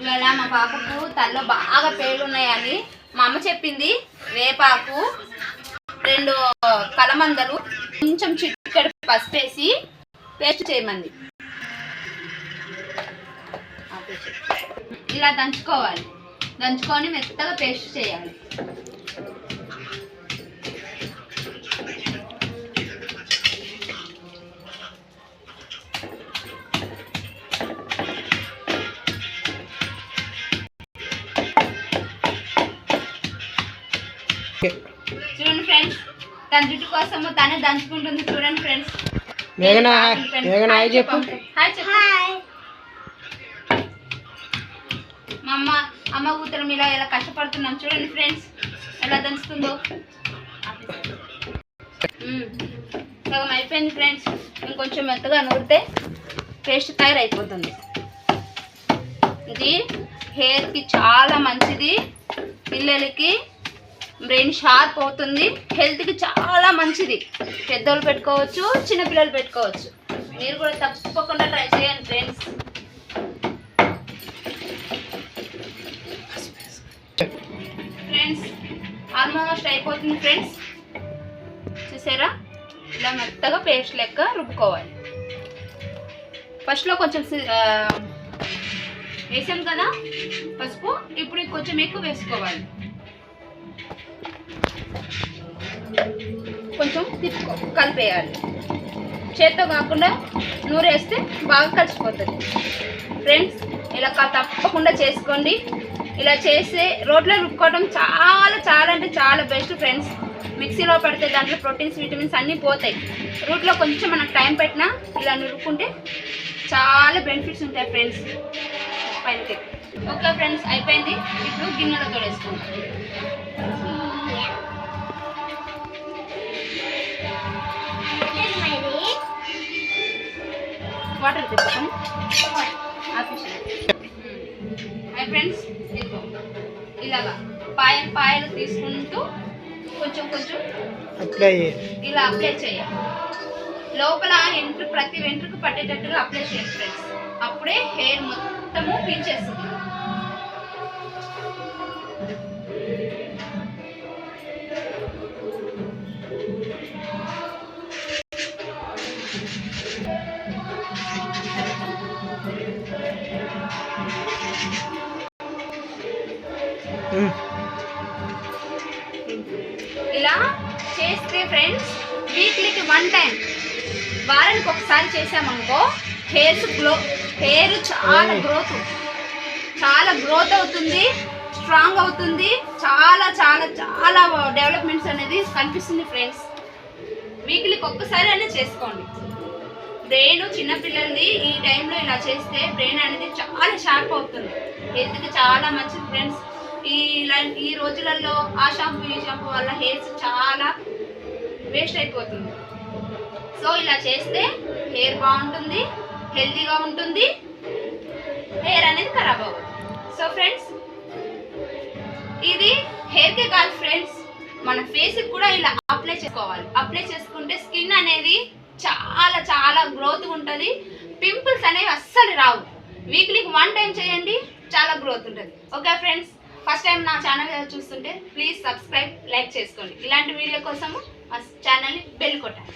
ఇవాళ మా పాపకు తల్లో బాగా పేర్లు ఉన్నాయని మా అమ్మ చెప్పింది. వేపాకు రెండు కలమందలు కొంచెం చిటికెడు పసుపు వేసి పేస్ట్ చేయమంది. ఇలా దంచుకోవాలి. దంచుకొని మెత్తగా పేస్ట్ చేయాలి. చూడండి ఫ్రెండ్స్ తన జుట్టు కోసము తనే దంచుకుంటుంది చూడండి ఫ్రెండ్స్. మేఘన మేఘన హాయ్ చెప్పు. హాయ్ చెప్పు. మా అమ్మ అమ్మ కూతురు ఇలా ఎలా కష్టపడుతున్నాం చూడండి ఫ్రెండ్స్. ఎలా దంచుతుందో. సగం అయిపోయింది ఫ్రెండ్స్. ఇంకొంచెం మెత్తగా నూరితే పేస్ట్ తయారైపోతుంది. ఇది హెయిర్కి చాలా మంచిది. పిల్లలకి బ్రెయిన్ షార్ప్ అవుతుంది. హెల్త్కి చాలా మంచిది. పెద్దోళ్ళు పెట్టుకోవచ్చు చిన్నపిల్లలు పెట్టుకోవచ్చు. మీరు కూడా తప్పకుండా ట్రై చేయండి ఫ్రెండ్స్ ఫ్రెండ్స్ ఆల్మోస్ట్ అయిపోతుంది ఫ్రెండ్స్ చూసారా? ఇలా మెత్తగా పేస్ట్ లెక్క రుబ్బుకోవాలి. ఫస్ట్లో కొంచెం సి- వేసాం కదా? పసుపు. ఇప్పుడు కొంచెం ఎక్కువ వేసుకోవాలి. కొంచెం తిప్పుకో కలిపేయాలి. చేత్తో కాకుండా నూరేస్తే బాగా కలిసిపోతుంది. ఫ్రెండ్స్ ఇలా తప్పకుండా చేసుకోండి. ఇలా చేస్తే రోట్లో రుక్కోవడం చాలా చాలా అంటే చాలా బెస్ట్ ఫ్రెండ్స్ మిక్సీలో పడితే దాంట్లో ప్రోటీన్స్ విటమిన్స్ అన్నీ పోతాయి. రూట్లో కొంచెం మనకు టైం పెట్టినా ఇలా నురుక్కుంటే చాలా బెనిఫిట్స్ ఉంటాయి ఫ్రెండ్స్ పైనకి ఓకే ఫ్రెండ్స్ అయిపోయింది. ఇప్పుడు గిన్నెలో తోడేసుకుంటాం వాటర్ తెచ్చుకొని హాయ్ ఫ్రెండ్స్ ఇదిగో. ఇలాగా పాయలు పాయలు తీసుకుంటూ కొంచెం కొంచెం ఇలా అప్లై చేయాలి లోపల వెంట్రుక ప్రతి వెంట్రుకు పట్టేటట్టుగా అప్లై చేయండి ఫ్రెండ్స్. అప్పుడే హెయిర్ మొత్తము పీల్చేస్తుంది. ఇలా చేస్తే ఫ్రెండ్స్ వీక్లీకి వన్ టైం వారానికి ఒకసారి చేసామనుకో హెయిర్స్ గ్లో హెయిర్ చాలా గ్రోత్ చాలా గ్రోత్ అవుతుంది స్ట్రాంగ్ అవుతుంది చాలా చాలా చాలా డెవలప్మెంట్స్ అనేది కనిపిస్తుంది ఫ్రెండ్స్ వీక్లీకి ఒక్కసారి అయినా చేసుకోండి. బ్రెయిన్ చిన్నపిల్లలది ఈ టైంలో ఇలా చేస్తే బ్రెయిన్ అనేది చాలా షార్ప్ అవుతుంది. హెల్త్కి చాలా మంచిది ఫ్రెండ్స్ ఈ ఈ రోజులలో ఆ షాంపూ ఈ షాంపూ వల్ల హెయిర్స్ చాలా వేస్ట్ అయిపోతుంది. సో ఇలా చేస్తే హెయిర్ బాగుంటుంది హెల్తీగా ఉంటుంది హెయిర్ అనేది ఖరాబ్ అవ్వదు. సో ఫ్రెండ్స్ ఇది హెయిర్కే కాదు ఫ్రెండ్స్ మన ఫేస్కి కూడా ఇలా అప్లై చేసుకోవాలి. అప్లై చేసుకుంటే స్కిన్ అనేది చాలా చాలా గ్రోత్ ఉంటుంది. పింపుల్స్ అనేవి అస్సలు రావు. వీక్లీకి వన్ టైం చేయండి చాలా గ్రోత్ ఉంటుంది. ఓకే ఫ్రెండ్స్ ఫస్ట్ టైం నా ఛానల్ చూస్తుంటే ప్లీజ్ సబ్స్క్రైబ్ లైక్ చేసుకోండి. ఇలాంటి వీడియో కోసము మా ఛానల్ని బెల్ కొట్టాలి.